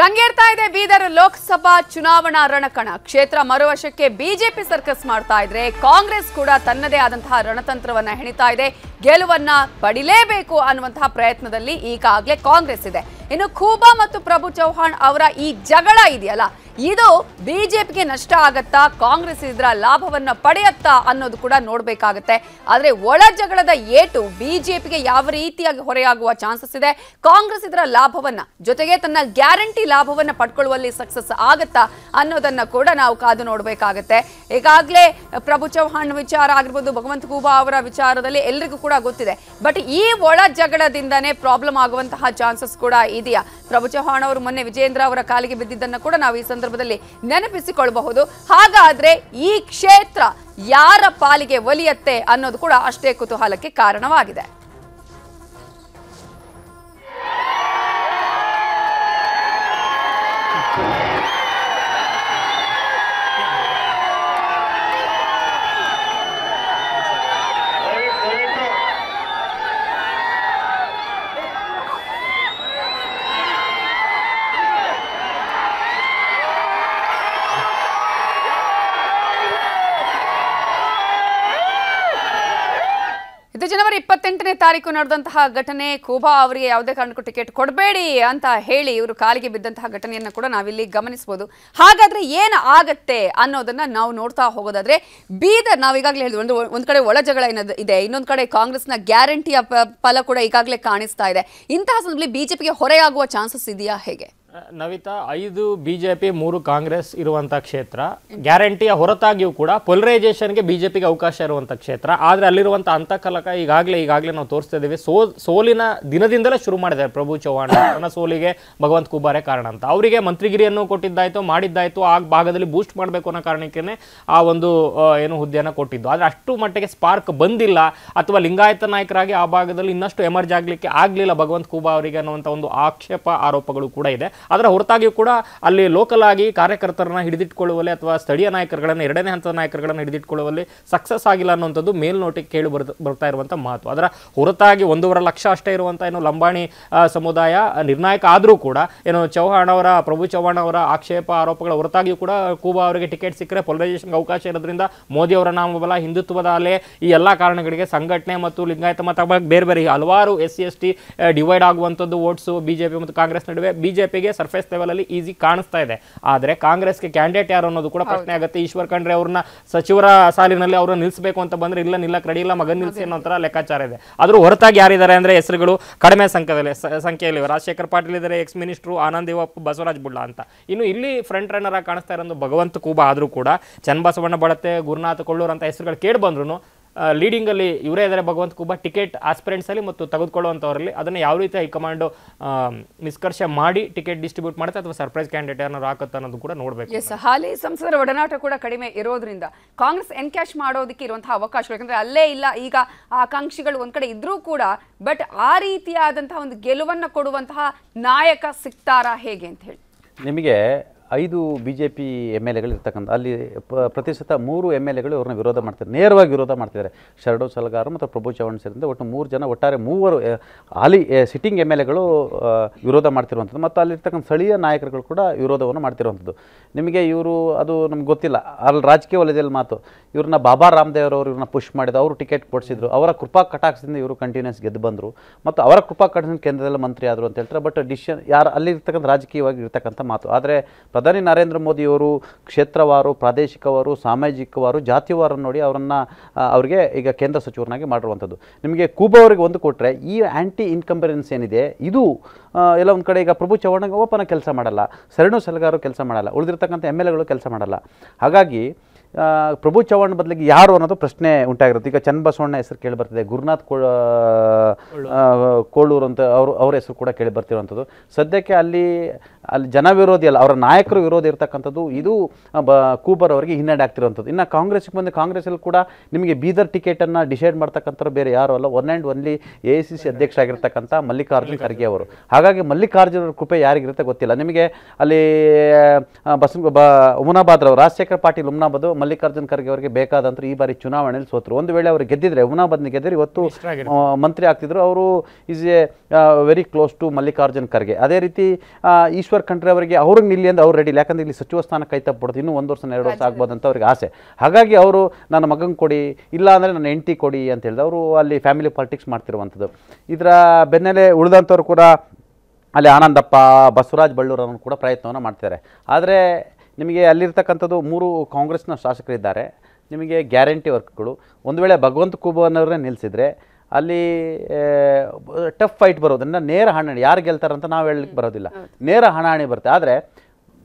ರಂಗೇರ್ತಾ ಇದೆ ಬೀದರ್ ಲೋಕಸಭಾ ಚುನಾವಣಾ ರಣಕಣ. ಕ್ಷೇತ್ರ ಮರುವಶಕ್ಕೆ ಬಿಜೆಪಿ ಸರ್ಕಸ್ ಮಾಡ್ತಾ ಇದ್ರೆ ಕಾಂಗ್ರೆಸ್ ಕೂಡ ತನ್ನದೇ ಆದಂತಹ ರಣತಂತ್ರವನ್ನ ಹೆಣಿತಾ ಇದೆ. ಗೆಲುವನ್ನ ಪಡಿಲೇಬೇಕು ಅನ್ನುವಂತಹ ಪ್ರಯತ್ನದಲ್ಲಿ ಈಗಾಗಲೇ ಕಾಂಗ್ರೆಸ್ ಇದೆ. ಇನ್ನು ಖೂಬಾ ಮತ್ತು ಪ್ರಭು ಚೌಹಾಣ್ ಅವರ ಈ ಜಗಳ ಇದೆಯಲ್ಲ, ಇದು ಬಿಜೆಪಿಗೆ ನಷ್ಟ ಆಗತ್ತಾ, ಕಾಂಗ್ರೆಸ್ ಇದರ ಲಾಭವನ್ನ ಪಡೆಯತ್ತಾ ಅನ್ನೋದು ಕೂಡ ನೋಡ್ಬೇಕಾಗತ್ತೆ. ಆದ್ರೆ ಒಳ ಜಗಳದ ಏಟು ಬಿಜೆಪಿಗೆ ಯಾವ ರೀತಿಯಾಗಿ ಹೊರೆಯಾಗುವ ಚಾನ್ಸಸ್ ಇದೆ, ಕಾಂಗ್ರೆಸ್ ಇದರ ಲಾಭವನ್ನ, ಜೊತೆಗೆ ತನ್ನ ಗ್ಯಾರಂಟಿ ಲಾಭವನ್ನ ಪಡ್ಕೊಳ್ಳುವಲ್ಲಿ ಸಕ್ಸಸ್ ಆಗತ್ತಾ ಅನ್ನೋದನ್ನ ಕೂಡ ನಾವು ಕಾದು ನೋಡ್ಬೇಕಾಗತ್ತೆ. ಈಗಾಗಲೇ ಪ್ರಭು ಚೌಹಾಣ್ ವಿಚಾರ ಆಗಿರ್ಬೋದು, ಭಗವಂತ ಖೂಬಾ ಅವರ ವಿಚಾರದಲ್ಲಿ ಎಲ್ರಿಗೂ ಕೂಡ ಗೊತ್ತಿದೆ. ಬಟ್ ಈ ಒಳ ಜಗಳದಿಂದನೇ ಪ್ರಾಬ್ಲಮ್ ಆಗುವಂತಹ ಚಾನ್ಸಸ್ ಕೂಡ ಇದೆಯಾ? ಪ್ರಭು ಚೌಹಾಣ್ ಅವರು ಮೊನ್ನೆ ವಿಜೇಂದ್ರ ಅವರ ಕಾಲಿಗೆ ಬಿದ್ದಿದ್ದನ್ನ ಕೂಡ ನಾವು ಈ ಸಂದರ್ಭದಲ್ಲಿ ನೆನಪಿಸಿಕೊಳ್ಳಬಹುದು ಹಾಗಾದ್ರೆ ಈ ಕ್ಷೇತ್ರ ಯಾರ ಪಾಲಿಗೆ ಒಲಿಯತ್ತೆ ಅನ್ನೋದು ಕೂಡ ಅಷ್ಟೇ ಕುತೂಹಲಕ್ಕೆ ಕಾರಣವಾಗಿದೆ. ಇದು ಜನವರಿ ಇಪ್ಪತ್ತೆಂಟನೇ ತಾರೀಕು ನಡೆದಂತಹ ಘಟನೆ. ಖೂಬಾ ಅವರಿಗೆ ಯಾವುದೇ ಕಾರಣಕ್ಕೂ ಟಿಕೆಟ್ ಕೊಡಬೇಡಿ ಅಂತ ಹೇಳಿ ಇವರು ಕಾಲಿಗೆ ಬಿದ್ದಂತಹ ಘಟನೆಯನ್ನು ಕೂಡ ನಾವಿಲ್ಲಿ ಗಮನಿಸಬಹುದು ಹಾಗಾದ್ರೆ ಏನು ಆಗತ್ತೆ ಅನ್ನೋದನ್ನ ನಾವು ನೋಡ್ತಾ ಹೋಗೋದಾದ್ರೆ ಬೀದರ್ ನಾವು ಈಗಾಗಲೇ ಹೇಳಿದ್ವಿ, ಒಂದು, ಒಂದ್ ಕಡೆ ಒಳ ಜಗಳ ಏನದು ಇದೆ, ಇನ್ನೊಂದು ಕಡೆ ಕಾಂಗ್ರೆಸ್ನ ಗ್ಯಾರಂಟಿಯ ಫಲ ಕೂಡ ಈಗಾಗಲೇ ಕಾಣಿಸ್ತಾ ಇದೆ. ಇಂತಹ ಸಂದರ್ಭದಲ್ಲಿ ಬಿಜೆಪಿಗೆ ಹೊರೆಯಾಗುವ ಚಾನ್ಸಸ್ ಇದೆಯಾ ಹೇಗೆ? ನವಿತಾ, ಐದು ಬಿಜೆಪಿ, ಮೂರು ಕಾಂಗ್ರೆಸ್ ಇರುವಂತ ಕ್ಷೇತ್ರ. ಗ್ಯಾರಂಟಿಯ ಹೊರತಾಗಿಯೂ ಕೂಡ ಪೊಲರೈಸೇಷನ್ಗೆ ಬಿಜೆಪಿಗೆ ಅವಕಾಶ ಇರುವಂತಹ ಕ್ಷೇತ್ರ. ಆದ್ರೆ ಅಲ್ಲಿರುವಂತ ಅಂತಕಲಕ ಈಗಾಗಲೇ ಈಗಾಗಲೇ ನಾವು ತೋರಿಸ್ತಾ ಇದ್ದೀವಿ. ಸೋ, ಸೋಲಿನ ದಿನದಿಂದಲೇ ಶುರು ಮಾಡಿದ್ದಾರೆ ಪ್ರಭು ಚೌಹಾಣ್ ಅವರ ಸೋಲಿಗೆ ಭಗವಂತ ಕುಬಾರೆ ಕಾರಣ ಅಂತ. ಅವರಿಗೆ ಮಂತ್ರಿಗಿರಿಯನ್ನು ಕೊಟ್ಟಿದ್ದಾಯ್ತು, ಮಾಡಿದ್ದಾಯ್ತು, ಆ ಭಾಗದಲ್ಲಿ ಬೂಸ್ಟ್ ಮಾಡಬೇಕು ಅನ್ನೋ ಕಾರಣಕ್ಕೇನೆ ಆ ಒಂದು ಏನು ಹುದ್ದೆಯನ್ನು ಕೊಟ್ಟಿದ್ದು. ಆದ್ರೆ ಅಷ್ಟು ಮಟ್ಟಿಗೆ ಸ್ಪಾರ್ಕ್ ಬಂದಿಲ್ಲ. ಅಥವಾ ಲಿಂಗಾಯತ ನಾಯಕರಾಗಿ ಆ ಭಾಗದಲ್ಲಿ ಇನ್ನಷ್ಟು ಎಮರ್ಜ್ ಆಗಲಿಕ್ಕೆ ಆಗಲಿಲ್ಲ ಭಗವಂತ ಕುಬಾ ಅವರಿಗೆ ಅನ್ನುವಂಥ ಒಂದು ಆಕ್ಷೇಪ, ಆರೋಪಗಳು ಕೂಡ ಇದೆ. ಅದರ ಹೊರತಾಗಿಯೂ ಕೂಡ ಅಲ್ಲಿ ಲೋಕಲ್ ಆಗಿ ಕಾರ್ಯಕರ್ತರನ್ನ ಹಿಡಿದಿಟ್ಕೊಳ್ಳುವಲ್ಲಿ ಅಥವಾ ಸ್ಥಳೀಯ ನಾಯಕರುಗಳನ್ನು, ಎರಡನೇ ಹಂತದ ನಾಯಕರುಗಳನ್ನು ಹಿಡಿದಿಟ್ಕೊಳ್ಳುವಲ್ಲಿ ಸಕ್ಸಸ್ ಆಗಿಲ್ಲ ಅನ್ನುವಂಥದ್ದು ಮೇಲ್ನೋಟಕ್ಕೆ ಕೇಳಿ ಬರ್, ಬರ್ತಾ ಇರುವಂಥ ಮಾತು. ಅದರ ಹೊರತಾಗಿ ಒಂದೂವರೆ ಲಕ್ಷ ಅಷ್ಟೇ ಇರುವಂಥ ಏನು ಲಂಬಾಣಿ ಸಮುದಾಯ, ನಿರ್ಣಾಯಕ ಆದರೂ ಕೂಡ ಏನು ಚೌಹಾಣ್ ಅವರ, ಪ್ರಭು ಚೌಹಾಣ್ ಅವರ ಆಕ್ಷೇಪ ಆರೋಪಗಳ ಹೊರತಾಗಿಯೂ ಕೂಡ ಕೂಬಾ ಅವರಿಗೆ ಟಿಕೆಟ್ ಸಿಕ್ಕರೆ ಪೊಲರೈಸೇಷನ್ಗೆ ಅವಕಾಶ ಇರೋದ್ರಿಂದ ಮೋದಿ ಅವರ ನಾಮಬಲ ಹಿಂದುತ್ವದ ಅಲೆ ಈ ಎಲ್ಲ ಕಾರಣಗಳಿಗೆ ಸಂಘಟನೆ ಮತ್ತು ಲಿಂಗಾಯತ ಮತ ಬೇರೆ ಬೇರೆ ಹಲವಾರು S C, S T divide ಆಗುವಂಥದ್ದು ವೋಟ್ಸು ಬಿಜೆಪಿ ಮತ್ತು ಕಾಂಗ್ರೆಸ್ ನಡುವೆ. ಬಿಜೆಪಿಗೆ ಸರ್ಫೇಸ್ ಲೆವೆಲಲ್ಲಿ ಈಸಿ ಕಾಣಿಸ್ತಾ ಇದೆ. ಆದರೆ ಕಾಂಗ್ರೆಸ್ಗೆ ಕ್ಯಾಂಡಿಡೇಟ್ ಯಾರು ಅನ್ನೋದು ಕೂಡ ಪ್ರಶ್ನೆ ಆಗುತ್ತೆ. ಈಶ್ವರ್ ಖಂಡ್ರೆ ಅವ್ರನ್ನ ಸಚಿವರ ಸಾಲಿನಲ್ಲಿ ಅವರು ನಿಲ್ಲಿಸಬೇಕು ಅಂತ ಬಂದ್ರೆ ಇಲ್ಲ ನಿಲ್ಲಕ್ಕೆ ರೆಡಿ ಇಲ್ಲ ಮಗನ್ ನಿಲ್ಲಿಸಿ ಅನ್ನೋ ಥರ ಲೆಕ್ಕಾಚಾರ ಇದೆ. ಆದರೂ ಹೊರತಾಗಿ ಯಾರಿದ್ದಾರೆ ಅಂದ್ರೆ ಹೆಸರುಗಳು ಕಡಿಮೆ ಸಂಖ್ಯೆಯಲ್ಲಿ ಸಂಖ್ಯೆಯಲ್ಲಿ. ರಾಜಶೇಖರ್ ಪಾಟೀಲ್ ಇದ್ದಾರೆ ಎಕ್ಸ್ ಮಿನಿಸ್ಟ್ರು ಆನಂದ್ ಇವಪ್ಪ ಬಸವರಾಜ್ ಬುಡ್ಲಾ ಅಂತ. ಇನ್ನು ಇಲ್ಲಿ ಫ್ರಂಟ್ ರನ್ನರ್ ಆಗಿ ಕಾಣಿಸ್ತಾ ಇರೋದು ಭಗವಂತ ಕೂಬ ಆದರೂ ಕೂಡ. ಚನ್ನಬಸವಣ್ಣ ಬಳತೆ ಗುರುನಾಥ ಕೊಳ್ಳೂರ್ ಅಂತ ಹೆಸರುಗಳು ಕೇಳಿ ಬಂದ್ರು ಲೀಡಿಂಗ್ ಅಲ್ಲಿ ಇವರೇ ಇದ್ದಾರೆ ಭಗವಂತ ಕುಬಾ ಟಿಕೆಟ್ ಆಸ್ಪಿರೆಂಟ್ಸಲ್ಲಿ ಮತ್ತು ತೆಗೆದುಕೊಳ್ಳುವಂಥವರಲ್ಲಿ ಅದನ್ನು ಯಾವ ರೀತಿ ಹೈಕಮಾಂಡು ನಿಷ್ಕರ್ಷ ಮಾಡಿ ಟಿಕೆಟ್ ಡಿಸ್ಟ್ರಿಬ್ಯೂಟ್ ಮಾಡುತ್ತೆ ಅಥವಾ ಸರ್ಪ್ರೈಸ್ ಕ್ಯಾಂಡಿಡೇಟ್ ಏನಾದ್ರು ಹಾಕುತ್ತೆ ಅನ್ನೋದು ಕೂಡ ನೋಡಬೇಕು ಎಸ್ ಹಾಲಿ ಸಂಸದರ ಒಡನಾಟ ಕೂಡ ಕಡಿಮೆ ಇರೋದ್ರಿಂದ ಕಾಂಗ್ರೆಸ್ ಎನ್ಕ್ಯಾಶ್ ಮಾಡೋದಕ್ಕೆ ಇರುವಂತಹ ಅವಕಾಶಗಳು ಯಾಕಂದ್ರೆ ಅಲ್ಲೇ ಇಲ್ಲ ಈಗ ಆಕಾಂಕ್ಷಿಗಳು ಒಂದ್ ಕಡೆ ಇದ್ರೂ ಕೂಡ ಬಟ್ ಆ ರೀತಿಯಾದಂತಹ ಒಂದು ಗೆಲುವನ್ನ ಕೊಡುವಂತಹ ನಾಯಕ ಸಿಗ್ತಾರಾ ಹೇಗೆ ಅಂತ ಹೇಳಿ? ನಿಮಗೆ ಐದು B J P M L ಎಗಳಿರ್ತಕ್ಕಂಥ ಅಲ್ಲಿ ಪ- ಪ್ರತಿಶತ ಮೂರು ಎಂ ಎಲ್ ಎಗಳು ಇವ್ರನ್ನ ವಿರೋಧ ಮಾಡ್ತಾರೆ ನೇರವಾಗಿ ವಿರೋಧ ಮಾಡ್ತಿದ್ದಾರೆ. ಶರಡು, ಸಲಗಾರು ಮತ್ತು ಪ್ರಭು ಚೌಹಾಣ್ ಸೇರಿದಂತೆ ಒಟ್ಟು ಮೂರು ಜನ ಒಟ್ಟಾರೆ ಮೂವರು ಹಾಲಿ ಸಿಟ್ಟಿಂಗ್ ಎಂ ಎಲ್ ಎಗಳು ವಿರೋಧ ಮಾಡ್ತಿರುವಂಥದ್ದು. ಮತ್ತು ಅಲ್ಲಿರ್ತಕ್ಕಂಥ ಸ್ಥಳೀಯ ನಾಯಕರುಗಳು ಕೂಡ ವಿರೋಧವನ್ನು ಮಾಡ್ತಿರುವಂಥದ್ದು. ನಿಮಗೆ ಇವರು, ಅದು ನಮ್ಗೆ ಗೊತ್ತಿಲ್ಲ. ಅಲ್ಲಿ ರಾಜಕೀಯ ವಲಯದಲ್ಲಿ ಮಾತು. ಇವ್ರನ್ನ ಬಾಬಾ ರಾಮದೇವ್ ಅವರು ಇವ್ರನ್ನ ಪುಷ್ ಮಾಡಿದ್ರು. ಅವರು ಟಿಕೆಟ್ ಕೊಡಿಸಿದ್ರು. ಅವರ ಕೃಪಾ ಕಟಾಕ್ಷದಿಂದ ಇವರು ಕಂಟಿನ್ಯೂಸ್ ಗೆದ್ದು ಬಂದರು. ಮತ್ತು ಅವರ ಕೃಪಾ ಕಟಾಕ್ಷದಿಂದ ಕೇಂದ್ರದಲ್ಲಿ ಮಂತ್ರಿ ಆದರು ಅಂತ ಹೇಳ್ತಾರೆ. ಬಟ್ ಡಿಶನ್ ಯಾರು ಅಲ್ಲಿರ್ತಕ್ಕಂಥ ರಾಜಕೀಯವಾಗಿ ಇರ್ತಕ್ಕಂಥ ಮಾತು. ಆದರೆ ಪ್ರಧಾನಿ ನರೇಂದ್ರ ಮೋದಿಯವರು, ಕ್ಷೇತ್ರವಾರು, ಪ್ರಾದೇಶಿಕವಾರು, ಸಾಮಾಜಿಕವಾರು, ಜಾತಿವಾರು ನೋಡಿ ಅವರನ್ನು ಅವರಿಗೆ ಈಗ ಕೇಂದ್ರ ಸಚಿವರನ್ನಾಗಿ ಮಾಡಿರುವಂಥದ್ದು. ನಿಮಗೆ ಕೂಬಾ ಅವರಿಗೆ ಒಂದು ಕೊಟ್ಟರೆ ಈ ಆ್ಯಂಟಿ ಇನ್ಕಂಬರೆನ್ಸ್ ಏನಿದೆ, ಇದು ಎಲ್ಲ ಒಂದು ಕಡೆ ಈಗ ಪ್ರಭು ಚೌಹಾಣ್ ಓಪನ ಕೆಲಸ ಮಾಡಲ್ಲ ಸರಣು ಸಲಗಾರು ಕೆಲಸ ಮಾಡಲ್ಲ, ಉಳಿದಿರ್ತಕ್ಕಂಥ ಎಂ ಎಲ್ ಎಗಳು ಕೆಲಸ ಮಾಡಲ್ಲ. ಹಾಗಾಗಿ ಪ್ರಭು ಚೌಹಾಣ್ ಬದಲಿಗೆ ಯಾರು ಅನ್ನೋದು ಪ್ರಶ್ನೆ ಉಂಟಾಗಿರುತ್ತೆ. ಈಗ ಚನ್ನಬಸವಣ್ಣ ಹೆಸರು ಕೇಳಿ ಬರ್ತಿದೆ. ಗುರುನಾಥ್ ಕೋ ಕೋಳೂರು. ಅಂತ ಅವರು ಅವ್ರ ಹೆಸರು ಕೂಡ ಕೇಳಿ ಬರ್ತಿರುವಂಥದ್ದು. ಸದ್ಯಕ್ಕೆ ಅಲ್ಲಿ ಅಲ್ಲಿ ಜನ ವಿರೋಧಿ ಅಲ್ಲ ಅವರ ನಾಯಕರು ವಿರೋಧಿ ಇರ್ತಕ್ಕಂಥದ್ದು ಇದು ಬ ಕೂಬರ್ ಅವರಿಗೆ ಹಿನ್ನಡೆ ಆಗ್ತಿರುವಂಥದ್ದು. ಇನ್ನು ಕಾಂಗ್ರೆಸ್ಗೆ ಬಂದು ಕಾಂಗ್ರೆಸ್ಸಲ್ಲಿ ಕೂಡ ನಿಮಗೆ ಬೀದರ್ ಟಿಕೆಟನ್ನು ಡಿಸೈಡ್ ಮಾಡ್ತಕ್ಕಂಥವ್ರು ಬೇರೆ ಯಾರು ಅಲ್ಲ. One and only A C C ಅಧ್ಯಕ್ಷ ಆಗಿರ್ತಕ್ಕಂಥ ಮಲ್ಲಿಕಾರ್ಜುನ್ ಖರ್ಗೆ ಅವರು. ಹಾಗಾಗಿ ಮಲ್ಲಿಕಾರ್ಜುನ ಕೃಪೆ ಯಾರಿಗಿರುತ್ತೆ ಗೊತ್ತಿಲ್ಲ. ನಿಮಗೆ ಅಲ್ಲಿ ಬಸ್ ಬ ಉಮನಾಬಾದ್ರವರು ರಾವ್ ರಾಜಶೇಖರ್ ಪಾಟೀಲ್ ಉಮ್ನಾಬಾದ್ ಮಲ್ಲಿಕಾರ್ಜುನ್ ಖರ್ಗೆ ಅವರಿಗೆ ಬೇಕಾದಂತ ಈ ಬಾರಿ ಚುನಾವಣೆಯಲ್ಲಿ ಸೋತರು. ಒಂದು ವೇಳೆ ಅವರು ಗೆದ್ದಿದ್ರೆ ಉಮಾಬದ್ನಿ ಗೆದ್ದರೆ ಇವತ್ತು ಮಂತ್ರಿ ಆಗ್ತಿದ್ರು. ಅವರು is a very close to Mallikarjun Kharge. ಅದೇ ರೀತಿ ಈಶ್ವರ್ ಖಂಡ್ರೆ ಅವರಿಗೆ ಅವ್ರಿಗೆ ನಿಲ್ಲಿ ಅಂದ್ರೆ ಅವ್ರು ರೆಡಿ ಯಾಕಂದ್ರೆ ಇಲ್ಲಿ ಸಚಿವ ಸ್ಥಾನ ಕೈ ತಪ್ಪಬಿಡುತ್ತೆ ಇನ್ನೂ ಒಂದು ವರ್ಷ ಎರಡು ವರ್ಷ ಆಗ್ಬೋದು ಅಂತ ಅವ್ರಿಗೆ ಆಸೆ. ಹಾಗಾಗಿ ಅವರು ನನ್ನ ಮಗನ ಕೊಡಿ ಇಲ್ಲ ಅಂದರೆ ನನ್ನ ಹೆಂಡತಿ ಕೊಡಿ ಅಂತ ಹೇಳಿದ್ರು ಅವರು ಅಲ್ಲಿ ಫ್ಯಾಮಿಲಿ ಪಾಲಿಟಿಕ್ಸ್ ಮಾಡ್ತಿರುವಂಥದ್ದು. ಇದರ ಬೆನ್ನಲ್ಲೇ ಉಳಿದಂಥವ್ರು ಕೂಡ ಅಲ್ಲಿ ಆನಂದಪ್ಪ ಬಸವರಾಜ್ ಬಳ್ಳೂರವ್ರನ್ನು ಕೂಡ ಪ್ರಯತ್ನವನ್ನು ಮಾಡ್ತಿದ್ದಾರೆ. ಆದರೆ ನಿಮಗೆ ಅಲ್ಲಿರ್ತಕ್ಕಂಥದ್ದು ಮೂರು ಕಾಂಗ್ರೆಸ್ನ ಶಾಸಕರಿದ್ದಾರೆ. ನಿಮಗೆ ಗ್ಯಾರಂಟಿ ವರ್ಕ್ಗಳು. ಒಂದು ವೇಳೆ ಭಗವಂತ ಖೂಬನವರೇ ನಿಲ್ಲಿಸಿದರೆ ಅಲ್ಲಿ ಟಫ್ ಫೈಟ್ ಬರೋದನ್ನು ನೇರ ಹಣಾಣಿ ಯಾರು ಗೆಲ್ತಾರಂತ ನಾವು ಹೇಳಲಿಕ್ಕೆ ಬರೋದಿಲ್ಲ. ನೇರ ಹಣಾಣಿ ಬರುತ್ತೆ. ಆದರೆ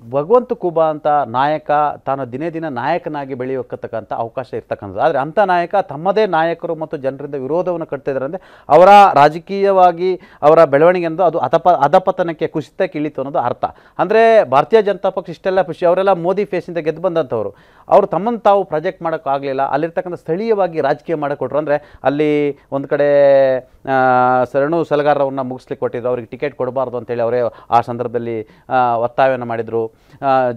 ಭಗವಂತ ಕುಬಾ ಅಂತ ನಾಯಕ ತಾನು ದಿನೇ ದಿನ ನಾಯಕನಾಗಿ ಬೆಳೆಯೋಕ್ಕತಕ್ಕಂಥ ಅವಕಾಶ ಇರ್ತಕ್ಕಂಥದ್ದು. ಆದರೆ ಅಂಥ ನಾಯಕ ತಮ್ಮದೇ ನಾಯಕರು ಮತ್ತು ಜನರಿಂದ ವಿರೋಧವನ್ನು ಕಟ್ತಿದ್ದಾರೆ ಅಂದರೆ ಅವರ ರಾಜಕೀಯವಾಗಿ ಅವರ ಬೆಳವಣಿಗೆ ಅನ್ನೋದು ಅದು ಅಧಪ ಅಧಪತನಕ್ಕೆ ಕುಸಿತಕ್ಕೆ ಇಳಿತು ಅನ್ನೋದು ಅರ್ಥ. ಅಂದರೆ ಭಾರತೀಯ ಜನತಾ ಪಕ್ಷ ಇಷ್ಟೆಲ್ಲ ಖುಷಿ. ಅವರೆಲ್ಲ ಮೋದಿ ಫೇಸಿಂದ ಗೆದ್ದು ಬಂದಂಥವ್ರು. ಅವರು ತಮ್ಮನ್ನು ತಾವು ಪ್ರಾಜೆಕ್ಟ್ ಮಾಡೋಕ್ಕಾಗಲಿಲ್ಲ ಅಲ್ಲಿರ್ತಕ್ಕಂಥ ಸ್ಥಳೀಯವಾಗಿ ರಾಜಕೀಯ ಮಾಡಿಕೊಟ್ರು. ಅಂದರೆ ಅಲ್ಲಿ ಒಂದು ಕಡೆ ಶರಣು ಸಲಗಾರರನ್ನ ಮುಗಿಸ್ಲಿಕ್ಕೆ ಕೊಟ್ಟಿದ್ರು. ಅವ್ರಿಗೆ ಟಿಕೆಟ್ ಕೊಡಬಾರ್ದು ಅಂತೇಳಿ ಅವರೇ ಆ ಸಂದರ್ಭದಲ್ಲಿ ಒತ್ತಾಯವನ್ನು ಮಾಡಿದರು.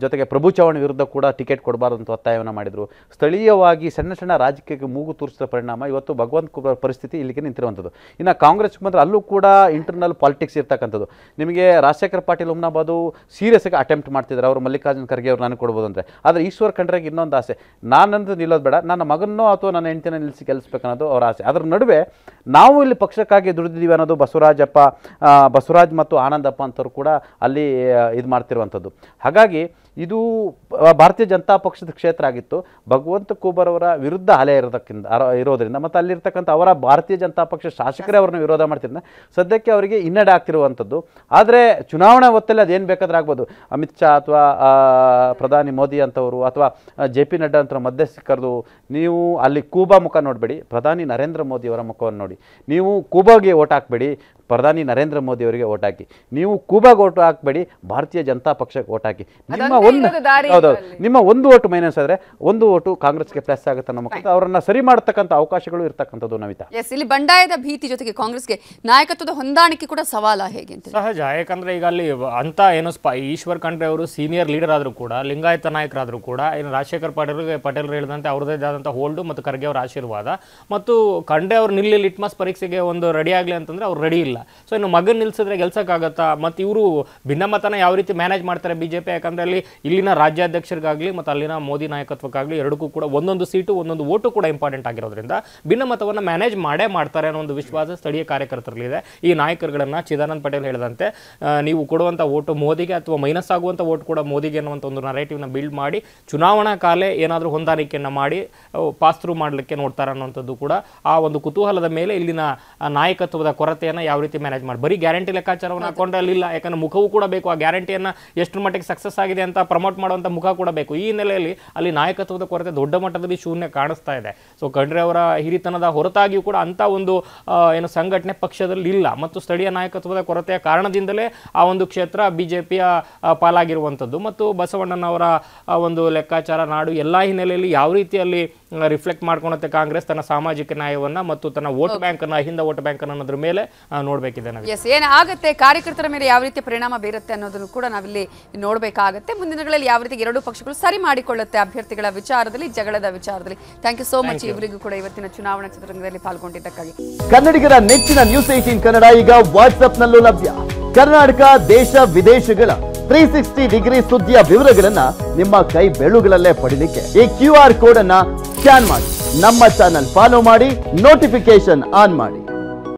ಜೊತೆಗೆ ಪ್ರಭು ಚವಾಣ್ ವಿರುದ್ಧ ಕೂಡ ಟಿಕೆಟ್ ಕೊಡಬಾರ್ದು ಅಂತ ಒತ್ತಾಯವನ್ನು ಮಾಡಿದರು. ಸ್ಥಳೀಯವಾಗಿ ಸಣ್ಣ ಸಣ್ಣ ರಾಜಕೀಯಕ್ಕೆ ಮೂಗು ತೂರಿಸಿದ ಪರಿಣಾಮ ಇವತ್ತು ಭಗವಂತ ಕುಮಾರ್ ಪರಿಸ್ಥಿತಿ ಇಲ್ಲಿಗೆ ನಿಂತಿರುವಂಥದ್ದು. ಇನ್ನು ಕಾಂಗ್ರೆಸ್ ಬಂದರೆ ಅಲ್ಲೂ ಕೂಡ ಇಂಟರ್ನಲ್ ಪಾಲಿಟಿಕ್ಸ್ ಇರ್ತಕ್ಕಂಥದ್ದು. ನಿಮಗೆ ರಾಜಶೇಖರ್ ಪಾಟೀಲ್, ಉಮ್ನಾಬಾದು ಸೀರಿಯಸ್ ಆಗಿ ಅಟೆಂಪ್ಟ್ ಮಾಡ್ತಿದ್ದಾರೆ. ಅವರು ಮಲ್ಲಿಕಾರ್ಜುನ್ ಖರ್ಗೆ ಅವ್ರು ನಾನು ಕೊಡ್ಬೋದು ಅಂದರೆ. ಆದರೆ ಈಶ್ವರ್ ಖಂಡ್ರೆಗೆ ಇನ್ನೊಂದು ಆಸೆ. ನಾನಂತೂ ನಿಲ್ಲೋದು ಬೇಡ. ನನ್ನ ಮಗನೋ ಅಥವಾ ನನ್ನ ಹೆಂಡತಿನ ನಿಲ್ಲಿಸಿ ಕೆಲಸಬೇಕನ್ನೋದು ಅವರ ಆಸೆ. ಅದರ ನಡುವೆ ನಾವು ಇಲ್ಲಿ ಪಕ್ಷಕ್ಕಾಗಿ ದುಡಿದಿದ್ದೀವಿ ಅನ್ನೋದು ಬಸವರಾಜಪ್ಪ ಬಸವರಾಜ್ ಮತ್ತು ಆನಂದಪ್ಪ ಅಂತವ್ರು ಕೂಡ ಅಲ್ಲಿ ಇದು ಮಾಡ್ತಿರುವಂಥದ್ದು. ಹಾಗಾಗಿ ಇದು ಭಾರತೀಯ ಜನತಾ ಪಕ್ಷದ ಕ್ಷೇತ್ರ ಆಗಿತ್ತು. ಭಗವಂತ ಕೂಬರ್ ವಿರುದ್ಧ ಅಲೆ ಇರೋದಕ್ಕಿಂತ ಇರೋದರಿಂದ, ಮತ್ತು ಅಲ್ಲಿರ್ತಕ್ಕಂಥ ಅವರ ಭಾರತೀಯ ಜನತಾ ಪಕ್ಷ ಶಾಸಕರೇ ಅವರನ್ನು ವಿರೋಧ ಮಾಡ್ತಿದ್ದ ಸದ್ಯಕ್ಕೆ ಅವರಿಗೆ ಹಿನ್ನಡೆ ಆಗ್ತಿರುವಂಥದ್ದು. ಆದರೆ ಚುನಾವಣಾ ಹೊತ್ತಲ್ಲಿ ಅದೇನು ಬೇಕಾದ್ರೆ ಆಗ್ಬೋದು. ಅಮಿತ್ ಶಾ ಅಥವಾ ಪ್ರಧಾನಿ ಮೋದಿ ಅಂತವರು ಅಥವಾ ಜೆ ಪಿ ನಡ್ಡಾ ಅಂತ ಮಧ್ಯಸ್ಥಿಕರದು, ನೀವು ಅಲ್ಲಿ ಕೂಬಾ ಮುಖ ನೋಡಬೇಡಿ. ಪ್ರಧಾನಿ ನರೇಂದ್ರ ಮೋದಿ ಅವರ ಮುಖವನ್ನು ನೋಡಿ. ನೀವು ಕೂಬಾಗೆ ಓಟ್ ಹಾಕ್ಬೇಡಿ. ಪ್ರಧಾನಿ ನರೇಂದ್ರ ಮೋದಿ ಅವರಿಗೆ ಓಟ್ ಹಾಕಿ. ನೀವು ಕೂಬಾಗೆ ಓಟ್ ಹಾಕಬೇಡಿ. ಭಾರತೀಯ ಜನತಾ ಪಕ್ಷಕ್ಕೆ ಓಟ್ ಹಾಕಿ. ನಿಮ್ಮ ಒಂದು ಇರೋದು ದಾರಿ ಹೌದು ನಿಮ್ಮ ಒಂದು ಓಟು ಮೈನಸ್ ಆದರೆ ಒಂದು ಓಟು ಕಾಂಗ್ರೆಸ್ಗೆ ಪ್ಲಸ್ ಆಗುತ್ತೆ ಅನ್ನೋ ಮುಖಾಂತರ ಅವರನ್ನ ಸರಿ ಮಾಡತಕ್ಕಂಥ ಅವಕಾಶಗಳು ಇರ್ತಕ್ಕಂಥದ್ದು ನವಿತಾ ಎಸ್ ಇಲ್ಲಿ ಬಂಡಾಯದ ಭೀತಿ ಜೊತೆಗೆ ಕಾಂಗ್ರೆಸ್ಗೆ ನಾಯಕತ್ವದ ಹೊಂದಾಣಿಕೆ ಕೂಡ ಸವಾಲ ಹೇಗೆ ಅಂತ ಸಹಜ ಯಾಕಂದ್ರೆ ಈಗ ಅಲ್ಲಿ ಅಂತ ಏನು ಸ್ಪ ಈಶ್ವರ್ ಖಂಡ್ರೆ ಅವರು ಸೀನಿಯರ್ ಲೀಡರ್ ಆದರೂ ಕೂಡ ಲಿಂಗಾಯತ ನಾಯಕರಾದರೂ ಕೂಡ ಏನು ರಾಜಶೇಖರ್ ಪಾಟೀಲ್ ಪಟೇಲ್ ಹೇಳಿದಂತೆ ಅವರದೇ ಆದಂಥ ಹೋಲ್ಡು ಮತ್ತು ಖರ್ಗೆ ಅವರ ಆಶೀರ್ವಾದ ಮತ್ತು ಖಂಡ್ರೆ ಅವರು ನಿಲ್ಲಿ ಲಿಟ್ಮಸ್ ಪರೀಕ್ಷೆಗೆ ಒಂದು ರೆಡಿ ಆಗಲಿ ಅಂತಂದ್ರೆ ಅವ್ರು ರೆಡಿ ಇಲ್ಲ. ಸೊ ಇನ್ನು ಮಗನ್ ನಿಲ್ಸಿದ್ರೆ ಗೆಲ್ಸಕ್ಕಾಗತ್ತಾ ಮತ್ತು ಇವರು ಭಿನ್ನಮತನ ಯಾವ ರೀತಿ ಮ್ಯಾನೇಜ್ ಮಾಡ್ತಾರೆ ಬಿಜೆಪಿ ಯಾಕಂದ್ರೆ ಅಲ್ಲಿ ಇಲ್ಲಿನ ರಾಜ್ಯಾಧ್ಯಕ್ಷರಿಗಾಗಲಿ ಮತ್ತು ಅಲ್ಲಿನ ಮೋದಿ ನಾಯಕತ್ವಕ್ಕಾಗಲಿ ಎರಡಕ್ಕೂ ಕೂಡ ಒಂದೊಂದು ಸೀಟು ಒಂದೊಂದು ಓಟು ಕೂಡ ಇಂಪಾರ್ಟೆಂಟ್ ಆಗಿರೋದ್ರಿಂದ ಭಿನ್ನಮತವನ್ನು ಮ್ಯಾನೇಜ್ ಮಾಡೇ ಮಾಡ್ತಾರೆ ಅನ್ನೋ ಒಂದು ವಿಶ್ವಾಸ ಸ್ಥಳೀಯ ಕಾರ್ಯಕರ್ತರಲ್ಲಿದೆ ಈ ನಾಯಕರುಗಳನ್ನ ಚಿದಾನಂದ್ ಪಟೇಲ್ ಹೇಳಿದಂತೆ ನೀವು ಕೊಡುವಂಥ ಓಟು ಮೋದಿಗೆ ಅಥವಾ ಮೈನಸ್ ಆಗುವಂಥ ಓಟ್ ಕೂಡ ಮೋದಿಗೆ ಅನ್ನುವಂಥ ಒಂದು ನರೇಟಿವ್ನ ಬಿಲ್ಡ್ ಮಾಡಿ ಚುನಾವಣಾ ಕಾಲೇ ಏನಾದರೂ ಹೊಂದಾಣಿಕೆಯನ್ನು ಮಾಡಿ ಪಾಸ್ ಥ್ರೂ ಮಾಡಲಿಕ್ಕೆ ನೋಡ್ತಾರೆ ಅನ್ನೋಂಥದ್ದು ಕೂಡ ಆ ಒಂದು ಕುತೂಹಲದ ಮೇಲೆ ಇಲ್ಲಿನ ನಾಯಕತ್ವದ ಕೊರತೆಯನ್ನು ಯಾವ ರೀತಿ ಮ್ಯಾನೇಜ್ ಮಾಡಿ. ಬರೀ ಗ್ಯಾರಂಟಿ ಲೆಕ್ಕಾಚಾರವನ್ನು ಹಾಕೊಂಡಲ್ಲಿಲ್ಲ ಯಾಕಂದರೆ ಯಾಕಂದ್ರೆ ಮುಖವೂ ಕೂಡ ಬೇಕು. ಆ ಗ್ಯಾರಂಟಿಯನ್ನು ಎಷ್ಟರ ಮಟ್ಟಿಗೆ ಸಕ್ಸಸ್ ಆಗಿದೆ ಅಂತ ಪ್ರಮೋಟ್ ಮಾಡುವಂಥ ಮುಖ ಕೂಡ ಬೇಕು. ಈ ಹಿನ್ನೆಲೆಯಲ್ಲಿ ಅಲ್ಲಿ ನಾಯಕತ್ವದ ಕೊರತೆ ದೊಡ್ಡ ಮಟ್ಟದಲ್ಲಿ ಶೂನ್ಯ ಕಾಣಿಸ್ತಾ ಇದೆ. ಸೊ ಖಂಡ್ರೆ ಅವರ ಹಿರಿತನದ ಹೊರತಾಗಿಯೂ ಕೂಡ ಅಂಥ ಒಂದು ಏನು ಸಂಘಟನೆ ಪಕ್ಷದಲ್ಲಿ ಇಲ್ಲ. ಮತ್ತು ಸ್ಥಳೀಯ ನಾಯಕತ್ವದ ಕೊರತೆಯ ಕಾರಣದಿಂದಲೇ ಆ ಒಂದು ಕ್ಷೇತ್ರ ಬಿಜೆಪಿಯ ಪಾಲಾಗಿರುವಂಥದ್ದು. ಮತ್ತು ಬಸವಣ್ಣನವರ ಒಂದು ಲೆಕ್ಕಾಚಾರ ನಾಡು ಎಲ್ಲ ಹಿನ್ನೆಲೆಯಲ್ಲಿ ಯಾವ ರೀತಿಯಲ್ಲಿ ರಿಫ್ಲೆಕ್ಟ್ ಮಾಡ್ಕೊಳುತ್ತೆ ಕಾಂಗ್ರೆಸ್ ತನ್ನ ಸಾಮಾಜಿಕ ನ್ಯಾಯವನ್ನು ಮತ್ತು ತನ್ನ ವೋಟ್ ಬ್ಯಾಂಕ್ ಅನ್ನ ಹಿಂದ ವೋಟ್ ಬ್ಯಾಂಕ್ ಅನ್ನೋದ್ರ ಮೇಲೆ ನೋಡಬೇಕಿದೆ ನಾವು ಎಸ್ ಏನಾಗುತ್ತೆ? ಕಾರ್ಯಕರ್ತರ ಮೇಲೆ ಯಾವ ರೀತಿ ಪರಿಣಾಮ ಬೀರುತ್ತೆ ಅನ್ನೋದನ್ನು ಕೂಡ ನಾವಿಲ್ಲಿ ನೋಡಬೇಕಾಗತ್ತೆ. ಮುಂದಿನ ದಿನಗಳಲ್ಲಿ ಯಾವ ರೀತಿ ಎರಡೂ ಪಕ್ಷಗಳು ಸರಿ ಮಾಡಿಕೊಳ್ಳುತ್ತೆ ಅಭ್ಯರ್ಥಿಗಳ ವಿಚಾರದಲ್ಲಿ ಜಗಳದ ವಿಚಾರದಲ್ಲಿ. ಥ್ಯಾಂಕ್ ಯು ಸೋ ಮಚ್ ಇವರಿಗೂ ಕೂಡ ಇವತ್ತಿನ ಚುನಾವಣಾ ಚಿತ್ರರಂಗದಲ್ಲಿ ಪಾಲ್ಗೊಂಡಿದ್ದಕ್ಕಾಗಿ. ಕನ್ನಡಿಗರ ನೆಚ್ಚಿನ ನ್ಯೂಸ್ ಏಟೀನ್ ಕನ್ನಡ ಈಗ ವಾಟ್ಸ್ಆಪ್ನಲ್ಲೂ ಲಭ್ಯ. ಕರ್ನಾಟಕ ದೇಶ ವಿದೇಶಗಳ ತ್ರೀ ಸಿಕ್ಸ್ಟಿ ಡಿಗ್ರಿ ಸುದ್ದಿಯ ವಿವರಗಳನ್ನ ನಿಮ್ಮ ಕೈ ಬೆಳುಗಳಲ್ಲೇ ಪಡಿಲಿಕ್ಕೆ ಈ ಕ್ಯೂ ಆರ್ ಕೋಡ್ ಅನ್ನ ಸ್ಕ್ಯಾನ್ ಮಾಡಿ. ನಮ್ಮ ಚಾನಲ್ ಫಾಲೋ ಮಾಡಿ ನೋಟಿಫಿಕೇಶನ್ ಆನ್ ಮಾಡಿ.